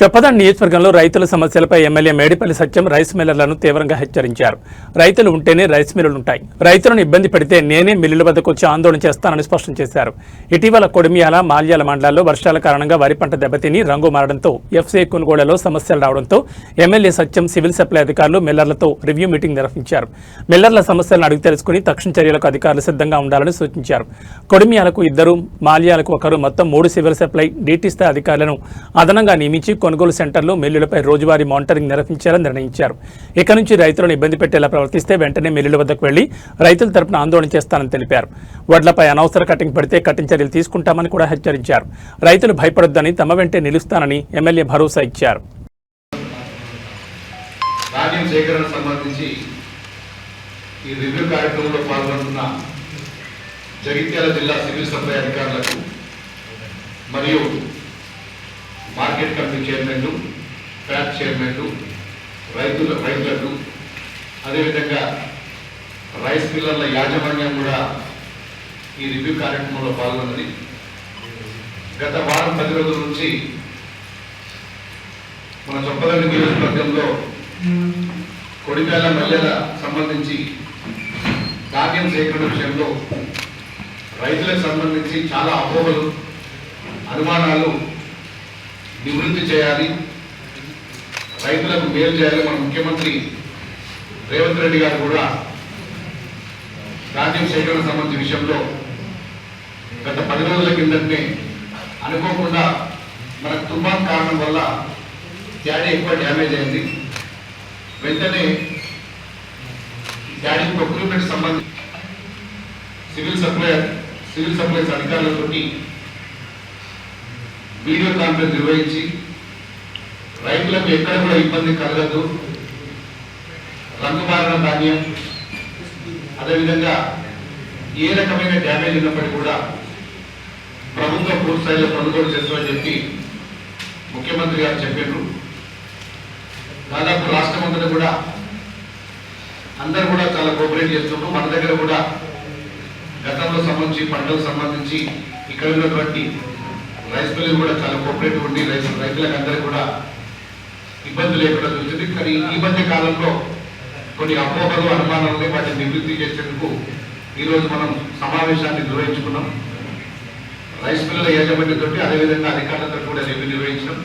చొప్పదండి నియోజకవర్గంలో రైతుల సమస్యలపై ఎమ్మెల్యే మేడిపల్లి సత్యం రైస్ మిల్లర్లను తీవ్రంగా హెచ్చరించారు. రైతులు ఉంటేనే రైస్ మిల్లులు ఉంటాయి రైతులను ఇబ్బంది పెడితే నేనే మిల్లుల వద్దకు వచ్చి ఆందోళన చేస్తానని స్పష్టం చేశారు. ఇటీవల కొడిమియాల మాల్యాల మండలాల్లో వర్షాల కారణంగా వరి పంట దెబ్బతిని రంగు మారడంతో ఎఫ్సీ కొనుగోళ్ళలో సమస్యలు రావడంతో ఎమ్మెల్యే సత్యం సివిల్ సప్లై అధికారులు మిల్లర్లతో రివ్యూ మీటింగ్ నిర్వహించారు. మిల్లర్ల సమస్యలను అడిగి తెలుసుకుని తక్షణ చర్యలకు అధికారులు సిద్ధంగా ఉండాలని సూచించారు. కొడిమియాలకు ఇద్దరు మాల్యాలకు ఒకరు మొత్తం మూడు సివిల్ సప్లై డీటీ స్థాయి అధికారులను అదనంగా నియమించి కొనుగోలు సెంటర్లు మిల్లులపై రోజువారీ మానిటరింగ్ నిర్వహించాలని నిర్ణయించారు. ఇక నుంచి రైతులను ఇబ్బంది పెట్టేలా ప్రవర్తిస్తే వెంటనే మిల్లుల వద్దకు వెళ్ళి రైతుల తరపున ఆందోళన చేస్తానని తెలిపారు. వడ్లపై అనవసర కటింగ్ పడితే కఠిన చర్యలు తీసుకుంటామని కూడా హెచ్చరించారు. రైతులు భయపడొద్దని తమ వెంటే నిలుస్తానని ఎమ్మెల్యే భరోసా ఇచ్చారు. సంబంధించి ఈ రివ్యూ కార్యక్రమంలో పాల్గొంటున్న జగిత్యాల జిల్లా సివిల్ సప్లై అధికారులకు మరియు మార్కెట్ కమిటీ చైర్మన్లు ప్యాక్ చైర్మన్లు రైతుల రైతులకు అదేవిధంగా రైస్ మిల్లర్ల యాజమాన్యం కూడా ఈ రివ్యూ కార్యక్రమంలో పాల్గొన్నది. గత వారం పది రోజుల నుంచి మన చొప్పదండి నియోజకవర్గంలో కొడికాల మల్లెల సంబంధించి ధాన్యం సేకరణ విషయంలో రైతులకు సంబంధించి చాలా అపోహలు అనుమానాలు నివృత్తి చేయాలి. రైతులకు మేలు చేయాలి. మన ముఖ్యమంత్రి రేవంత్ రెడ్డి గారు కూడా ధాన్యం సేకరణ సంబంధించిన విషయంలో గత పది రోజుల కిందటనే అనుకోకుండా మన తుఫాన్ కారణం వల్ల డాడీ ఎక్కువ డ్యామేజ్ అయింది. వెంటనే డాడీ ప్రొక్యూర్మెంట్ సంబంధించి సివిల్ సప్లై సివిల్ సప్లైస్ అధికారులతోటి వీడియో కాన్ఫరెన్స్ నిర్వహించి రైతులకు ఎక్కడ కూడా ఇబ్బంది కలగదు. రంగుమారిన ధాన్యం అదేవిధంగా ఏ రకమైన డ్యామేజ్ ఉన్నప్పటికీ కూడా ప్రభుత్వం పూర్తి స్థాయిలో కొనుగోలు చేస్తామని చెప్పి ముఖ్యమంత్రి గారు చెప్పారు దాదాపు రాష్ట్రం అంతటా కూడా అందరు కూడా చాలా కోఆపరేట్ చేస్తున్నారు. మన దగ్గర కూడా గతంలో సంబంధించి పంటలకు సంబంధించి ఇక్కడ ఉన్నటువంటి రైస్ మిల్లు కూడా చాలా కోఆపరేటివ్ ఉండి రైతు రైతులకు అందరికీ కూడా ఇబ్బంది లేకుండా చూసింది. కానీ ఈ మధ్య కాలంలో కొన్ని అపోహలు అనుమానాలని వాటిని నివృత్తి చేసేందుకు ఈరోజు మనం సమావేశాన్ని నిర్వహించుకున్నాం. రైస్ మిల్లుల యాజమాన్యంతో అదేవిధంగా అధికారులతో కూడా రివ్యూ నిర్వహించడం.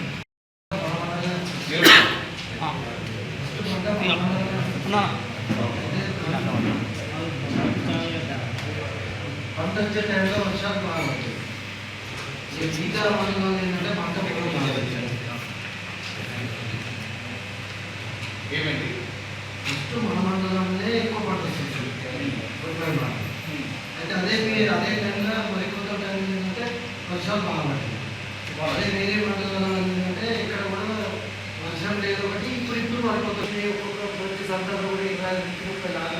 పంట వచ్చే టైంలో వర్షాలు బాగా వచ్చాయి మండలం ఏంటంటే పంట పొలం బాగా ఏమైంది? ఫస్ట్ మన మండలంలో ఎక్కువ పంట అయితే అదే అదే టైంలో మరి టైం ఏంటంటే వర్షాలు బాగా అదే వేరే మండలం ఏంటంటే ఇక్కడ కూడా వర్షం లేదు ఒకటి ఇప్పుడు ఇప్పుడు పడిపోతుంది ఒక్కొక్క ప్రతి సందర్భం కూడా ఇరవై ఐదు ముప్పై లాగా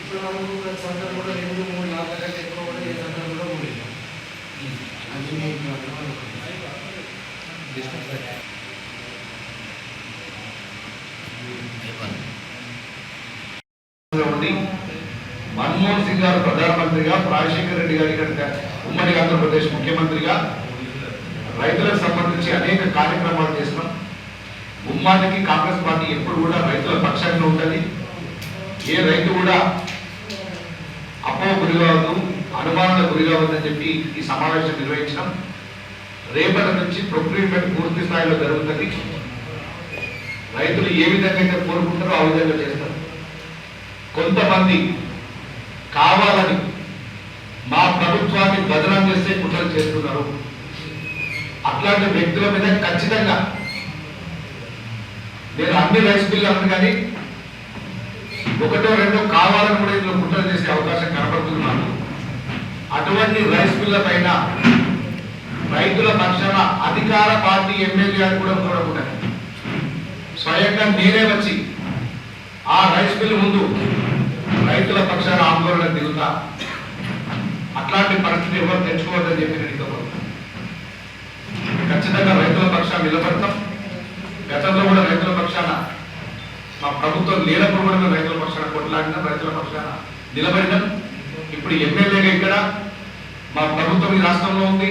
ఇప్పుడు మనకు ప్రతి సందర్భం కూడా రెండు మూడు లాభ ఎక్కువ కూడా ఏ సందర్భం కూడా మూడు అది మీకు అర్థమవుతుంది. ఉండి మన్మోహన్ సింగ్ గారు ప్రధానమంత్రిగా రాజశేఖర రెడ్డి గారి ఇక్కడ ఉమ్మడి ఆంధ్రప్రదేశ్ ముఖ్యమంత్రిగా రైతులకు సంబంధించి అనేక కార్యక్రమాలు చేసినాం ఉమ్మాటికి కాంగ్రెస్ పార్టీ ఎప్పుడు కూడా రైతుల పక్షంగా ఉంటుంది. ఏ రైతు కూడా అపో గురి కావద్దు అనుమానాలకు గురిగా ఉందని చెప్పి ఈ సమావేశం నిర్వహించడం రేపటి నుంచి ప్రొక్యూర్మెంట్ పూర్తి స్థాయిలో జరుగుతుంది. రైతులు ఏ విధంగా అయితే కోరుకుంటారో ఆ విధంగా చేస్తారు. కొంతమంది కావాలని మా ప్రభుత్వాన్ని బదనం చేస్తే కుట్రలు చేస్తున్నారు. అట్లాంటి వ్యక్తుల మీద ఖచ్చితంగా నేను అన్ని రైస్ బిల్లు అన్నాను కానీ ఒకటో రెండో కావాలని కూడా అటువంటి రైస్ పైన రైతుల పక్షాన అధికార పార్టీ ఎమ్మెల్యే అని కూడా చూడకూడదు స్వయంగా నేనే వచ్చి ఆ రైస్ బిల్ ముందు రైతుల పక్షాన ఆందోళన దిగుతా. అట్లాంటి పరిస్థితి ఎవరు తెచ్చుకోవద్దని చెప్పి నేను ఖచ్చితంగా రైతుల పక్షాన నిలబడతాం. గతంలో కూడా రైతుల పక్షాన మా ప్రభుత్వం లేనప్పుడు కూడా మేము రైతుల పక్షాన కొట్లాడినాం రైతుల పక్షాన నిలబడినాం. ఇప్పుడు ఎమ్మెల్యేగా ఇక్కడ మా ప్రభుత్వం ఈ రాష్ట్రంలో ఉంది.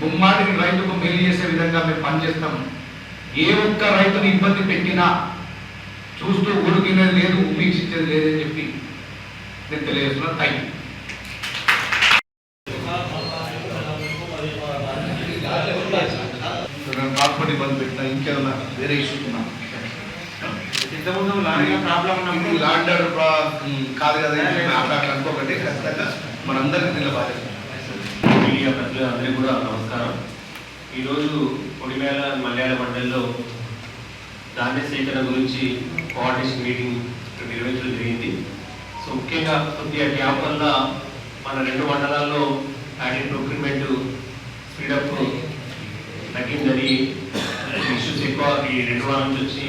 ముమ్మాటికి రైతుకు మేలు చేసే విధంగా మేము పనిచేస్తాం. ఏ ఒక్క రైతుని ఇబ్బంది పెట్టినా చూస్తూ ఊరుకునేది లేదు ఉపేక్షించేది లేదని చెప్పి నేను తెలియజేస్తున్నాను థ్యాంక్ యూ పెట్టినా ఇంకేమైనా వేరే ఇష్యూస్ ఉన్నా. లాండ్ ఆర్డర్ కాదు కదా అనుకోకండి ఖచ్చితంగా మనందరికీ బాధ్యత మీడియా ప్రజలందరికీ కూడా నమస్కారం. ఈరోజు పొడిమేళ మలయాళ మండలిలో ధాన్య సేకరణ గురించి కోఆర్డినేషన్ మీటింగ్ నిర్వహించడం జరిగింది. సో ముఖ్యంగా కొద్దిగా గ్యాప్ వల్ల మన రెండు మండలాల్లో ప్యాడీ ప్రొక్యూర్మెంట్ స్పీడప్ తగ్గిందని ఇష్యూస్ ఎక్కువ ఈ రెండు వారాల నుంచి వచ్చి